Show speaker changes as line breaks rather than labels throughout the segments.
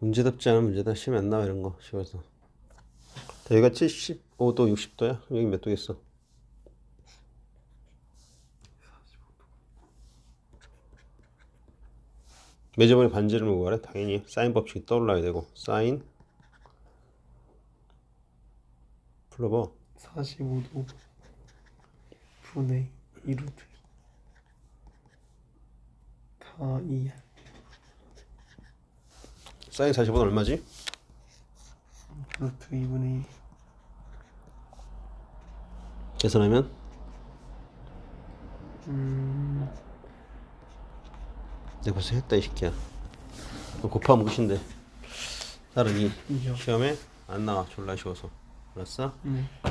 문제답지 않은 문제다. 시험에 안 나와 이런 거. 자, 여기가 75도 60도야? 여기 몇 도겠어? 매저번에 반지를 보고 가래? 당연히 사인 법칙이 떠올라야 되고 사인 불러봐
45도 분의 2루트 다 2야
사인 45는 얼마지?
루트 2분의 2
계산하면?
음...
내가 벌써 했다 이 새끼야. 너 곱하면 끝인데. 다른 이
이죠
시험에 안 나와 졸라 쉬워서. 알았어?
네.
그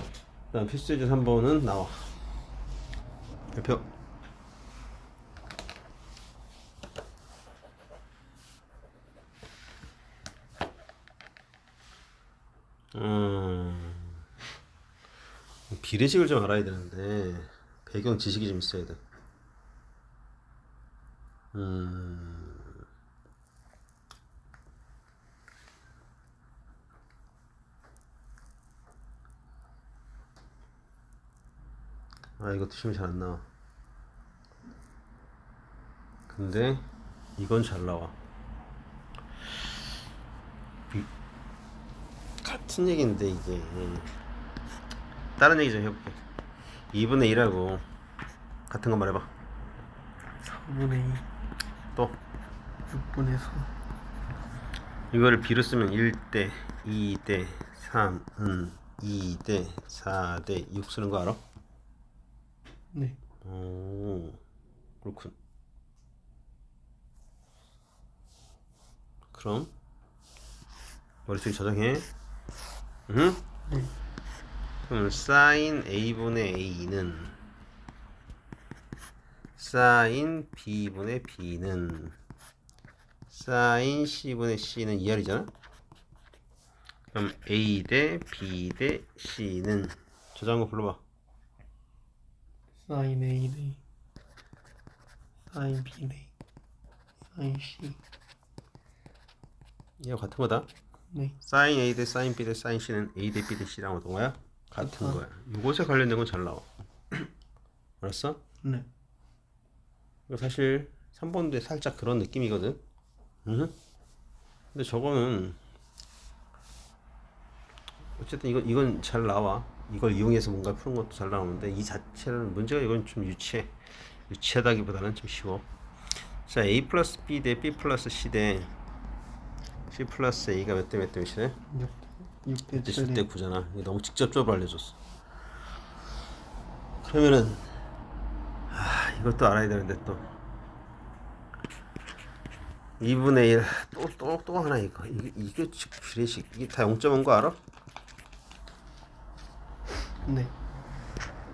다음 필수제 3번은 나와. 발표 음. 비례식을 좀 알아야 되는데 배경 지식이 좀 있어야 돼. 음. 아 이것도 시험이 잘 안 나와. 근데 이건 잘 나와 같은 얘기인데 이게. 다른 얘기 좀 해볼게. 2분의 1하고 같은 거 말해봐.
4분의 2
또.
6분의 4
이거를 B로 쓰면 1대 2대 3은 2대 4대 6 쓰는 거 알아?
네.
오 그렇군. 그럼 머릿속에 저장해 응?
네.
그럼 사인 A분의 A는 사인 B분의 B는 사인 C분의 C는 2R이잖아? 그럼 A 대 B 대 C는 저장한 거 불러봐
사인 A 대 사인 B 대 사인 C
이거 같은 거다
네
사인 A 대 사인 B 대 사인 C는 A 대 B 대 C랑 어떤 거야? 같은
같아.
거야 이것에 관련된 건 잘 나와 알았어?
네
이거 사실 3번도에 살짝 그런 느낌이거든. 응? 근데 저거는 어쨌든 이건 이건 잘 나와. 이걸 이용해서 뭔가 푸는 것도 잘 나오는데 이 자체는 문제가 이건 좀 유치해. 유치하다기보다는 좀 쉬워. 자, A 플러스 B 대 B 플러스 C 대 C 플러스 A가 몇 대 몇 대 몇이래?
6대
7
7대
대 9잖아. 이게 너무 직접적으로 알려줬어. 그러면은 아 이것도 알아야 되는데 또 2분의 1또또또 하나 이거 이게 이게 즉 비례식 이게 다 0.5인 거 알아?
네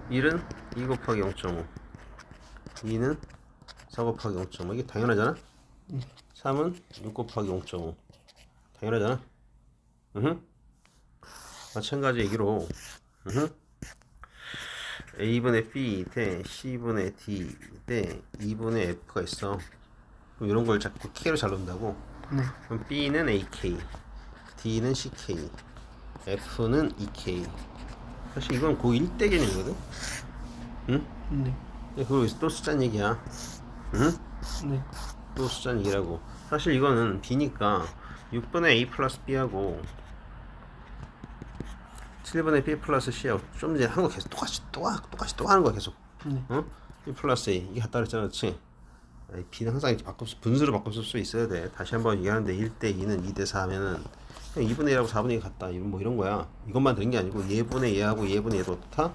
1은 2 곱하기 0.5 2는 4 곱하기 0.5 이게 당연하잖아? 3은 6 곱하기 0.5 당연하잖아? 응? 마찬가지 얘기로 응? A분의 B 대 C분의 D 대 2분의 F가 있어 그럼 이런 걸 자꾸 K로 잘 놓는다고
네
그럼 B는 AK D는 CK F는 EK 사실 이건 고1 대 개념이거든 응?
네
근데 그거 또 숫자는 얘기야 응?
네
또 숫자는 얘기라고 사실 이거는 B니까 6분의 A 플러스 B하고 7분의 B 플러스 C하고 좀 이제 한거 계속 똑같이 또, 하- 똑같이 또 하는 거야 계속
네.
어? B 플러스 A 이게 같다 그랬잖아 그치? B는 항상 이렇게 바꿔 분수로 바꿔 쓸 수 있어야 돼 다시 한번 얘기하는데 1대 2는 2대 4 하면은 그냥 2분의 1하고 4분의 1 같다 이런 뭐 이런 거야 이것만 되는 게 아니고 얘분의 얘하고 얘분의 얘도 다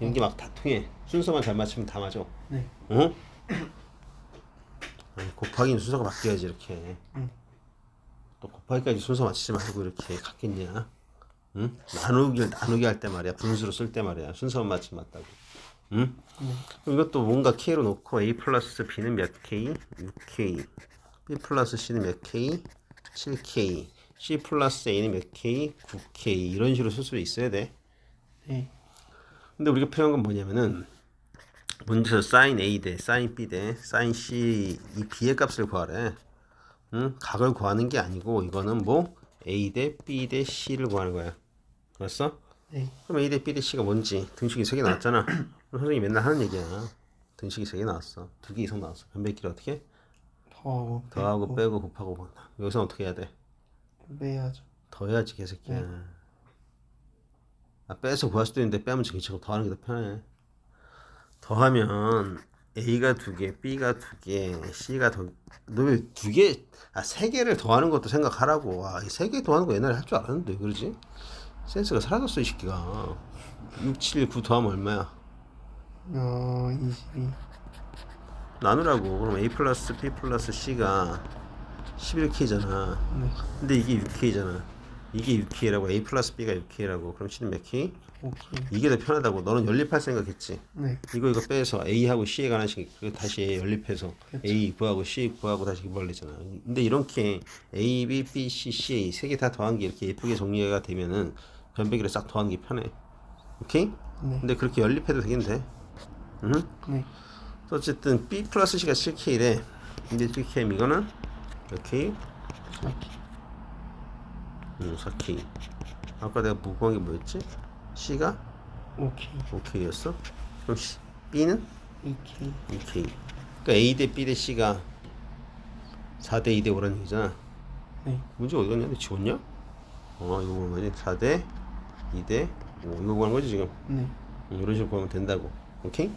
이런 게막 다 통해 순서만 잘 맞추면 다 맞아
네
어? 아니, 곱하기는 순서가 바뀌어야지 이렇게
응.
또 곱하기까지 순서 맞추지 말고 이렇게 갔겠냐 응? 나누기를 나누기 할 때 말이야 분수로 쓸 때 말이야 순서만 맞추면 맞다고 응? 그럼 이것도 뭔가 K로 놓고 A 플러스 B는 몇 K? 6K B 플러스 C는 몇 K? 7K C 플러스 A는 몇 K? 9K 이런 식으로 쓸 수 있어야 돼
네
근데 우리가 필요한 건 뭐냐면은 문제에서 sin A 대 sin B 대 sin C 이 B의 값을 구하래. 응? 각을 구하는 게 아니고 이거는 뭐 A 대 B 대 C를 구하는 거야. 알았어?
네.
그럼 A 대 B 대 C가 뭔지 등식이 세 개 나왔잖아. 선생님이 맨날 하는 얘기야. 등식이 세 개 나왔어. 두 개 이상 나왔어. 변백기를 어떻게?
더하고
더하고 빼고 곱하고 본다. 여기서 어떻게 해야 돼?
빼야죠.
더해야지 개새끼야. 아, 빼서 구할 수도 있는데 빼면 정치고 더하는 게 더 편해. 더하면 A가 두 개, B가 두 개, C가 더. 너왜두 개, 아, 세 개를 더하는 것도 생각하라고. 와, 이세개 더하는 거 옛날에 할 줄 알았는데, 왜 그러지? 센스가 사라졌어, 이 새끼가. 6, 7, 9 더하면 얼마야?
어 22.
나누라고. 그럼 A 플러스 B 플러스 C가 11K잖아.
네.
근데 이게 6K잖아. 이게 6K라고 A 플러스 B가 6K라고 그럼 치는 몇 K?
오케이.
이게 더 편하다고 너는 연립할 생각했지
네.
이거 이거 빼서 A하고 C에 관한 식 다시 연립해서
그렇죠.
A 구하고 C 구하고 다시 구할래잖아 근데 이렇게 A, B, B, C, C, A 세 개 다 더한 게 이렇게 예쁘게 정리가 되면은 변배기를 싹 더한 게 편해 오케이?
네.
근데 그렇게 연립해도 되겠는데 응?
네.
어쨌든 B 플러스 C가 7K래 근데 7K 이거는 몇 K?
4K
무사키 아까 내가 무광이 뭐였지? C가?
오케이
OK였어? 그럼 C, B는? 이케이 OK 그러니까 A 대 B 대 C가 4대 2대 5라는 얘기잖아
네
문제 어디 갔냐? 너 지웠냐? 어 이거 보는 거지 4대 2대 5 이거 보는 거지 지금
네
음, 이런 식으로 보면 된다고 오케이?